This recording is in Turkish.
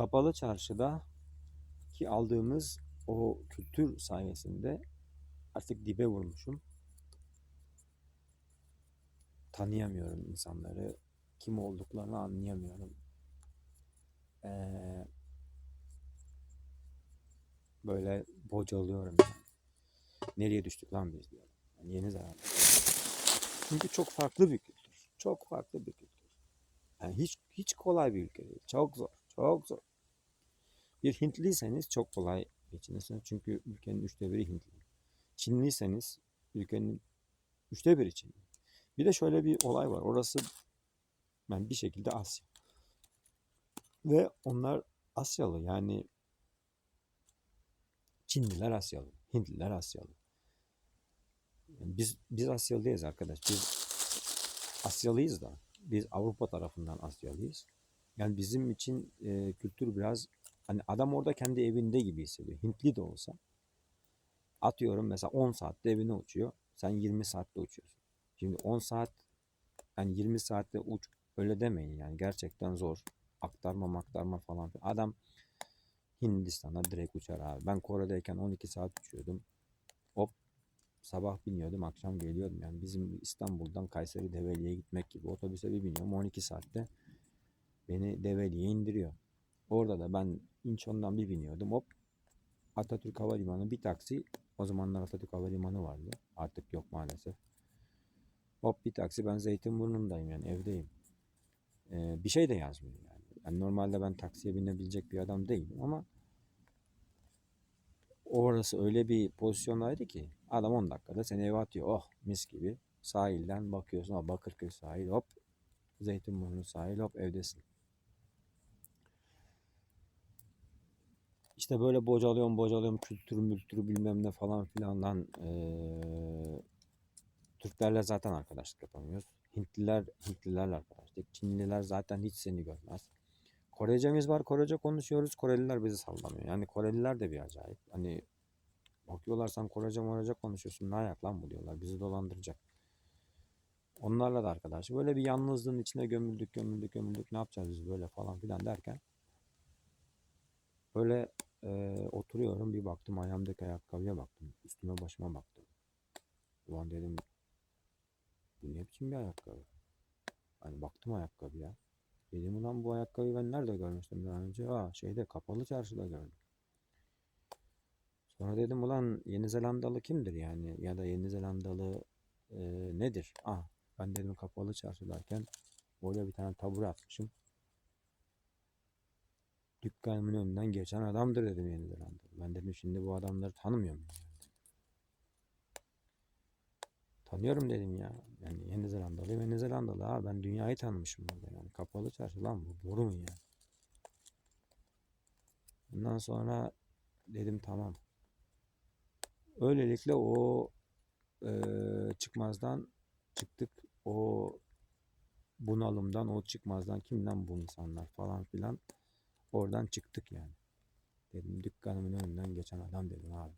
Kapalı çarşıda ki aldığımız o kültür sayesinde artık dibe vurmuşum. Tanıyamıyorum insanları. Kim olduklarını anlayamıyorum. Ee, böyle bocalıyorum yani. Nereye düştük lan biz diyorum. Yani Yeni Zelanda. Çünkü çok farklı bir kültür. Çok farklı bir kültür. Yani hiç hiç kolay bir ülke değil. Çok zor. Çok zor. Bir Hintliyseniz çok kolay geçinirsiniz. Çünkü ülkenin üçte biri Hintli. Çinliyseniz ülkenin üçte biri Çinli. Bir de şöyle bir olay var. Orası ben bir şekilde Asya. Ve onlar Asyalı yani Çinliler Asyalı, Hintliler Asyalı. Yani biz biz Asyalıyız arkadaş. Biz Asyalıyız da biz Avrupa tarafından Asyalıyız. Yani bizim için e, kültür biraz hani adam orada kendi evinde gibi hissediyor. Hintli de olsa atıyorum mesela 10 saatte evine uçuyor. Sen 20 saatte uçuyorsun. Şimdi 10 saat yani 20 saatte uç öyle demeyin yani gerçekten zor. Aktarma aktarma falan. Adam Hindistan'a direkt uçar abi. Ben Kore'deyken 12 saat uçuyordum. Hop sabah biniyordum akşam geliyordum. Yani bizim İstanbul'dan Kayseri Develi'ye gitmek gibi otobüse bir biniyorum 12 saatte beni Develi'ye indiriyor. Orada da ben İnçon'dan bir biniyordum hop Atatürk Havalimanı bir taksi o zamanlar Atatürk Havalimanı vardı artık yok maalesef. Hop bir taksi ben Zeytinburnu'ndayım yani evdeyim. Ee, bir şey de yazmıyor yani. yani. Normalde ben taksiye binebilecek bir adam değilim ama orası öyle bir pozisyondaydı ki adam 10 dakikada seni eve atıyor. Oh mis gibi. Sahilden bakıyorsun. Bakırköy sahil hop. Zeytinburnu sahil hop evdesin. İşte böyle bocalıyorum bocalıyorum kültürü mültürü bilmem ne falan filandan eee Türklerle zaten arkadaşlık yapamıyoruz. Hintliler Hintlilerle arkadaşlık. Çinliler zaten hiç seni görmez. Korecemiz var. Korece konuşuyoruz. Koreliler bizi sallamıyor. Yani Koreliler de bir acayip. Hani bakıyorlar sen Korece Morece konuşuyorsun. Ne ayak lan bu diyorlar. Bizi dolandıracak. Onlarla da arkadaş. Böyle bir yalnızlığın içine gömüldük gömüldük gömüldük. Ne yapacağız biz böyle falan filan derken. Böyle e, oturuyorum. Bir baktım ayağımdaki ayakkabıya baktım. Üstüme başıma baktım. Ulan dedim bu ne biçim bir ayakkabı? Hani baktım ayakkabıya. Dedim ulan bu ayakkabıyı ben nerede görmüştüm daha önce? Aa şeyde kapalı çarşıda gördüm. Sonra dedim ulan Yeni Zelandalı kimdir yani? Ya da Yeni Zelandalı e, nedir? Ah ben dedim kapalı çarşıdayken oraya bir tane tabure atmışım. Dükkanımın önünden geçen adamdır dedim Yeni Zelandalı. Ben dedim şimdi bu adamları tanımıyor muyum? Tanıyorum dedim ya. Yani Yeni Zelandalıyım Yeni Zelandalı ha. Ben dünyayı tanımışım orada yani. Kapalı çarşı lan bu. Boru mu ya? Ondan sonra dedim tamam. Öylelikle o e, çıkmazdan çıktık. O bunalımdan, o çıkmazdan kimden bu insanlar falan filan oradan çıktık yani. Dedim dükkanımın önünden geçen adam dedim abi.